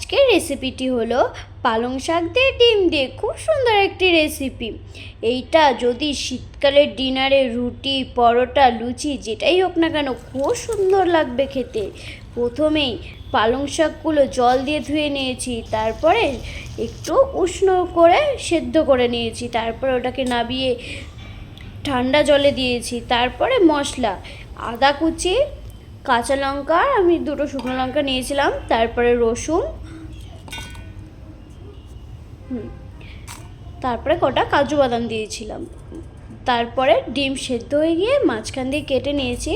আজকের রেসিপিটি হলো পালং শাক দিয়ে ডিম দিয়ে খুব সুন্দর একটি রেসিপি। এইটা যদি শীতকালের ডিনারে রুটি, পরোটা, লুচি যেটাই হোক না কেন খুব সুন্দর লাগবে খেতে। প্রথমেই পালং শাকগুলো জল দিয়ে ধুয়ে নিয়েছি, তারপরে একটু উষ্ণ করে সেদ্ধ করে নিয়েছি, তারপরে ওটাকে নাবিয়ে ঠান্ডা জলে দিয়েছি, তারপরে মশলা, আদা কুচি, কাঁচা লঙ্কা, আমি দুটো শুকনো লঙ্কা নিয়েছিলাম, তারপরে রসুন হুম, তারপরে কটা কাজু বাদাম দিয়েছিলাম। তারপরে ডিম সেদ্ধ হয়ে গিয়ে মাঝখান দিয়ে কেটে নিয়েছি।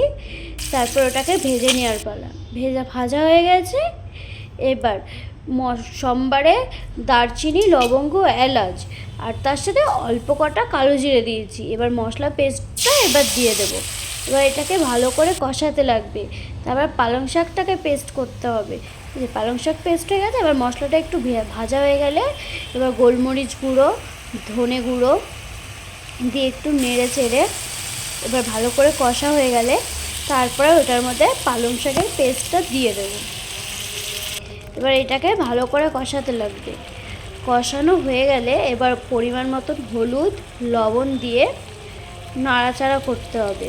তারপর ওটাকে ভেজে নেওয়ার পালা। ভেজা ভাজা হয়ে গেছে। এবার সোমবারে দারচিনি লবঙ্গ এলাচ আর তার সাথে অল্প কটা কালো জিরে দিয়েছি। এবার মশলা পেস্টটা এবার দিয়ে দেবো। এবার এটাকে ভালো করে কষাতে লাগবে। তারপর পালং শাকটাকে পেস্ট করতে হবে। যে পালং শাক পেস্ট হয়ে গেছে, এবার মশলাটা একটু ভাজা হয়ে গেলে এবার গোলমরিচ গুঁড়ো, ধনে গুঁড়ো দিয়ে একটু নেড়ে চেড়ে এবার ভালো করে কষা হয়ে গেলে তারপরে ওটার মধ্যে পালং শাকের পেস্টটা দিয়ে দেবো। এবার এটাকে ভালো করে কষাতে লাগবে। কষানো হয়ে গেলে এবার পরিমাণ মতন হলুদ, লবণ দিয়ে নাড়াচাড়া করতে হবে।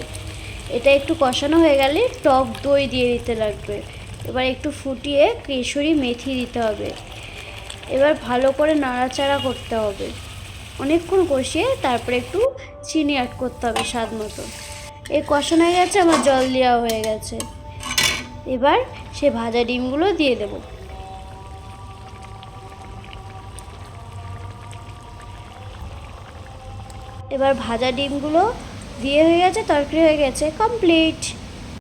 এটা একটু কষানো হয়ে গেলে টক দই দিয়ে দিতে লাগবে। এবার একটু ফুটিয়ে কেশরি মেথি দিতে হবে। এবার ভালো করে নাড়াচাড়া করতে হবে। অনেকক্ষণ কষিয়ে তারপরে একটু চিনি অ্যাড করতে হবে স্বাদ মতো। এই কষানো হয়ে গেছে, আমার জল দেওয়া হয়ে গেছে। এবার সে ভাজা ডিমগুলো দিয়ে দেবো। এবার ভাজা ডিমগুলো দিয়ে হয়ে গেছে তরকারি হয়ে গেছে কমপ্লিট